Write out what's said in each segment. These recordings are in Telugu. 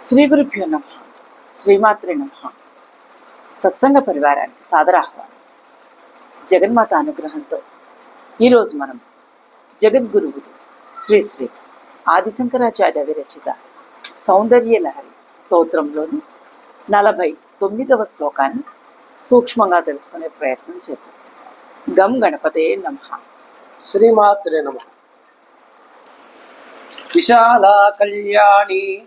శ్రీ గురుభ్యో నమ. శ్రీమాత్రి నమ. సత్సంగ పరివారానికి సాదరాహ్వానం జగన్మాత అనుగ్రహంతో ఈరోజు మనం జగద్గురువులు శ్రీ శ్రీ ఆదిశంకరాచార్య విరచిత సౌందర్య లహరి స్తోత్రంలోని నలభై తొమ్మిదవ శ్లోకాన్ని సూక్ష్మంగా తెలుసుకునే ప్రయత్నం చేద్దాం. గం గణపతే నమ. శ్రీమాత్రే నమ. విశాలా కళ్యాణి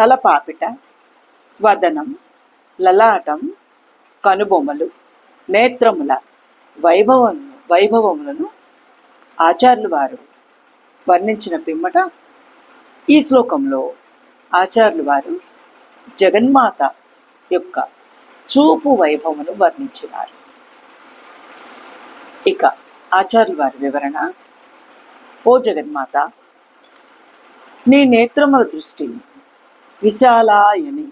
తలపాపిట వదనం లలాటం కనుబొమ్మలు నేత్రముల వైభవం వైభవములను ఆచార్యులు వారు వర్ణించిన పిమ్మట ఈ శ్లోకంలో ఆచార్యులు వారు జగన్మాత యొక్క చూపు వైభవమును వర్ణించినారు. ఇక ఆచార్యుల వారి వివరణ. ఓ జగన్మాత నీ నేత్రముల దృష్టి విశాలాయని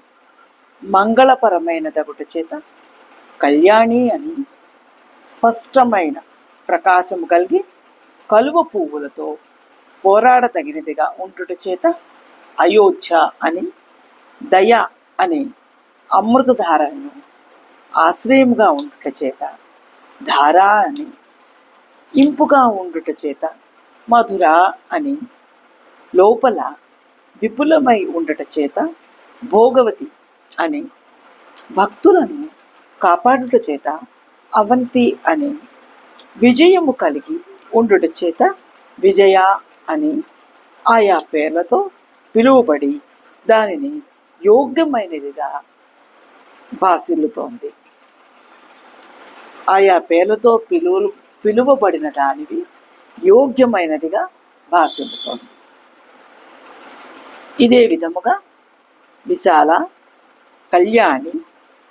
మంగళపరమైనదగుట చేత కళ్యాణి అని స్పష్టమైన ప్రకాశము కలిగి కలువ పువ్వులతో పోరాడతగినదిగా ఉంటుట చేత అయోధ్య అని దయ అనే అమృతధారను ఆశ్రయముగా ఉండుట చేత ధారా అని ఇంపుగా ఉండుట చేత మధుర అని లోపల విపులమై ఉండట చేత భోగవతి అని భక్తులను కాపాడుట చేత అవంతి అని విజయము కలిగి ఉండుట చేత విజయ అని ఆయా పేర్లతో పిలువబడి దానిని యోగ్యమైనదిగా భాసిల్లుతోంది. ఆయా పేర్లతో పిలువ పిలువబడిన దానివి యోగ్యమైనదిగా భాసిల్లుతోంది. ఇదే విధముగా విశాల కళ్యాణి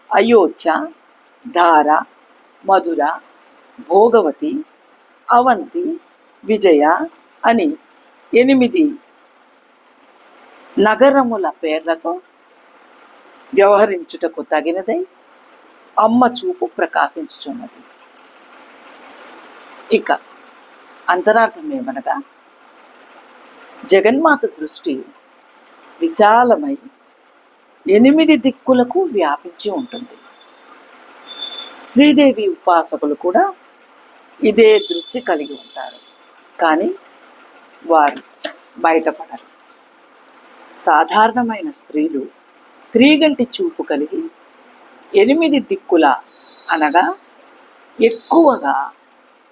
అయోధ్య ధార మధుర భోగవతి అవంతి విజయ అని ఎనిమిది నగరముల పేర్లతో వ్యవహరించుటకు తగినదై అమ్మ చూపు ప్రకాశించుచున్నది. ఇక అంతరార్థం ఏమనగా జగన్మాత దృష్టి విశాలమై ఎనిమిది దిక్కులకు వ్యాపించి ఉంటుంది. శ్రీదేవి ఉపాసకులు కూడా ఇదే దృష్టి కలిగి ఉంటారు. కానీ వారు బయటపడరు. సాధారణమైన స్త్రీలు త్రీగంటి చూపు కలిగి ఎనిమిది దిక్కుల అనగా ఎక్కువగా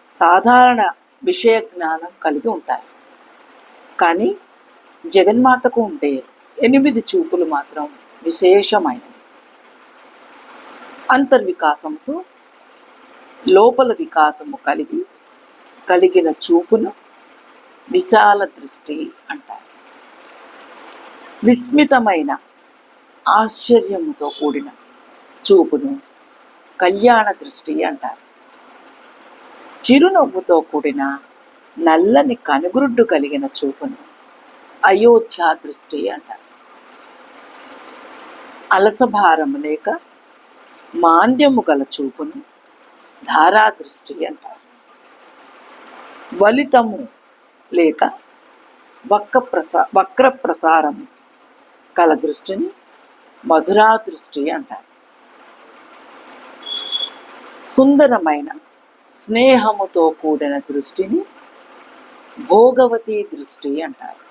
సాధారణ విషయ జ్ఞానం కలిగి ఉంటారు. కానీ జగన్మాతకు ఉండే ఎనిమిది చూపులు మాత్రం విశేషమైనవి. అంతర్వికాసంతో లోపల వికాసము కలిగి కలిగిన చూపును విశాల దృష్టి అంటారు. విస్మితమైన ఆశ్చర్యముతో కూడిన చూపును కళ్యాణ దృష్టి అంటారు. చిరునవ్వుతో కూడిన నల్లని కనుగురుడ్డు కలిగిన చూపును అయోధ్య దృష్టి అంటారు. అలసభారము లేక మాంద్యము గల చూపును ధారా దృష్టి అంటారు. వలితము లేక వక్ర ప్రసా వక్ర ప్రసారము కల దృష్టిని మధురా దృష్టి అంటారు. సుందరమైన స్నేహముతో కూడిన దృష్టిని భోగవతి దృష్టి అంటారు.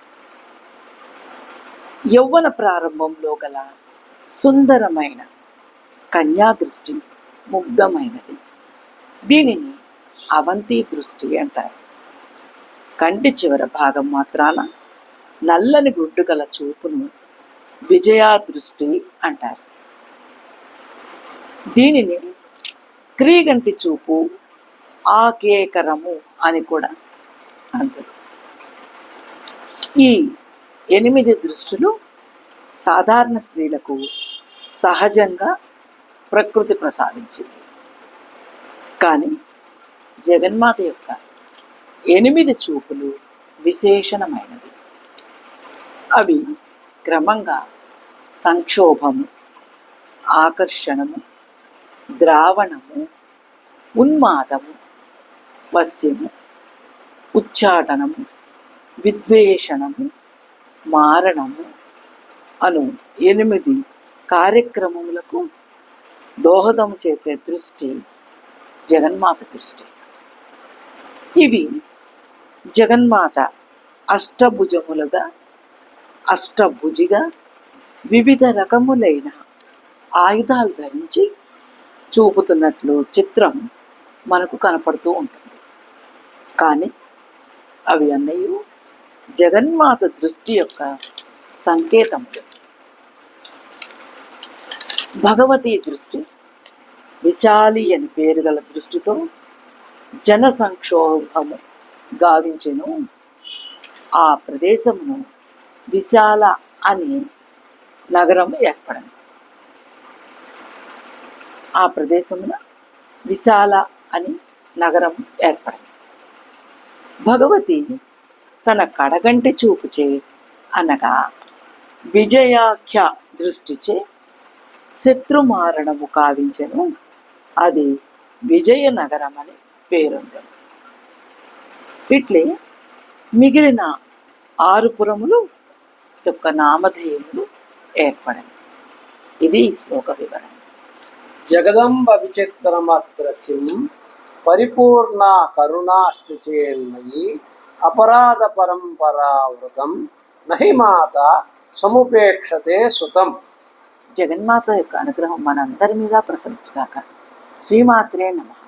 యౌవన ప్రారంభంలో గల సుందరమైన కన్యా దృష్టి ముగ్ధమైనది. దీనిని అవంతి దృష్టి అంటారు. కంటి చివర భాగం మాత్రాన నల్లని గుడ్డు గల చూపును విజయా దృష్టి అంటారు. దీనిని క్రీగంటి చూపు ఆకేకరము అని కూడా అంటారు. ఈ ఎనిమిది దృష్టిలో సాధారణ స్త్రీలకు సహజంగా ప్రకృతి ప్రసాదించింది. కానీ జగన్మాత యొక్క ఎనిమిది చూపులు విశేషణమైనవి. అవి క్రమంగా సంక్షోభము ఆకర్షణము ద్రావణము ఉన్మాదము వశ్యము ఉచ్చాటనము విద్వేషణము మారణము అను. ఎనిమిది కార్యక్రమములకు దోహదం చేసే దృష్టి జగన్మాత దృష్టి. ఇవి జగన్మాత అష్టభుజములుగా అష్టభుజిగా వివిధ రకములైన ఆయుధాలు ధరించి చూపుతున్నట్లు చిత్రం మనకు కనపడుతూ ఉంటుంది. కానీ అవి అన్నయ్య జగన్మాత దృష్టి యొక్క సంకేతములు భగవతి దృష్టి విశాలి అని పేరు గల దృష్టితో జన సంక్షోభము గావించెను. ఆ ప్రదేశమును విశాల అని నగరం ఏర్పడను. ఆ ప్రదేశమున విశాల అని నగరం ఏర్పడింది భగవతి తన కడగంటి చూపుచే అనగా విజయాఖ్య దృష్టిచే శత్రుమారణము కావించెను. అది విజయనగరం అని పేరుంది. ఇట్లే మిగిలిన ఆరు పురములు యొక్క నామధేయములు ఏర్పడింది ఇది శ్లోక వివరణ. జగదంబ విచిత్రమత్రతిం పరిపూర్ణ కరుణాశ్రుచేన్మయి అపరాధ పరంపరావృతం నహి మాత సముపేక్షతే సుతం. జగన్మాత యొక్క అనుగ్రహం మనందరి మీద ప్రసరించుగాక. శ్రీమాత్రే నమః.